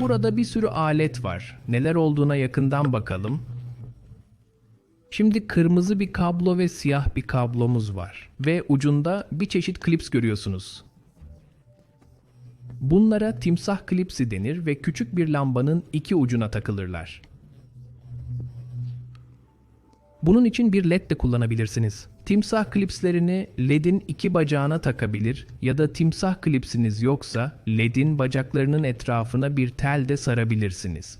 Burada bir sürü alet var. Neler olduğuna yakından bakalım. Şimdi kırmızı bir kablo ve siyah bir kablomuz var. Ve ucunda bir çeşit klips görüyorsunuz. Bunlara timsah klipsi denir ve küçük bir lambanın iki ucuna takılırlar. Bunun için bir led de kullanabilirsiniz. Timsah klipslerini ledin iki bacağına takabilir ya da timsah klipsiniz yoksa ledin bacaklarının etrafına bir tel de sarabilirsiniz.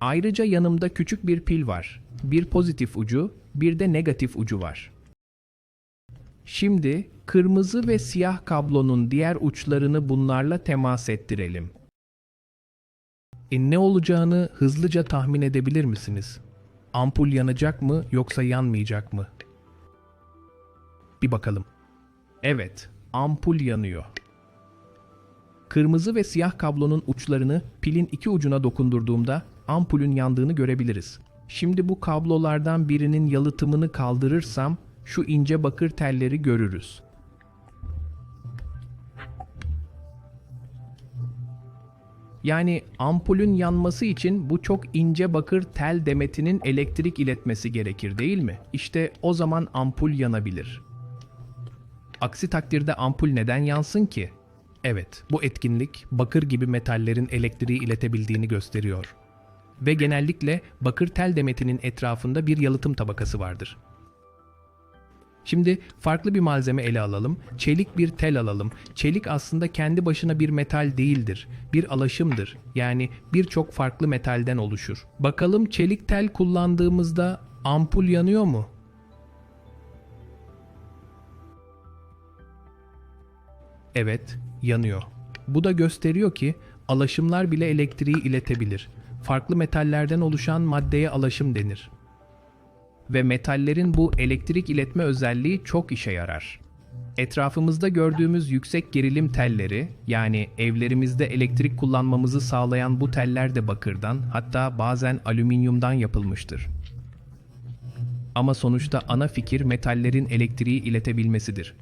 Ayrıca yanımda küçük bir pil var. Bir pozitif ucu, bir de negatif ucu var. Şimdi kırmızı ve siyah kablonun diğer uçlarını bunlarla temas ettirelim. E ne olacağını hızlıca tahmin edebilir misiniz? Ampul yanacak mı yoksa yanmayacak mı? Bir bakalım. Evet, ampul yanıyor. Kırmızı ve siyah kablonun uçlarını pilin iki ucuna dokundurduğumda ampulün yandığını görebiliriz. Şimdi bu kablolardan birinin yalıtımını kaldırırsam şu ince bakır telleri görürüz. Yani ampulün yanması için bu çok ince bakır tel demetinin elektrik iletmesi gerekir değil mi? İşte o zaman ampul yanabilir. Aksi takdirde ampul neden yansın ki? Evet, bu etkinlik bakır gibi metallerin elektriği iletebildiğini gösteriyor. Ve genellikle bakır tel demetinin etrafında bir yalıtım tabakası vardır. Şimdi farklı bir malzeme ele alalım. Çelik bir tel alalım. Çelik aslında kendi başına bir metal değildir. Bir alaşımdır. Yani birçok farklı metalden oluşur. Bakalım çelik tel kullandığımızda ampul yanıyor mu? Evet, yanıyor. Bu da gösteriyor ki alaşımlar bile elektriği iletebilir. Farklı metallerden oluşan maddeye alaşım denir. Ve metallerin bu elektrik iletme özelliği çok işe yarar. Etrafımızda gördüğümüz yüksek gerilim telleri, yani evlerimizde elektrik kullanmamızı sağlayan bu teller de bakırdan, hatta bazen alüminyumdan yapılmıştır. Ama sonuçta ana fikir metallerin elektriği iletebilmesidir.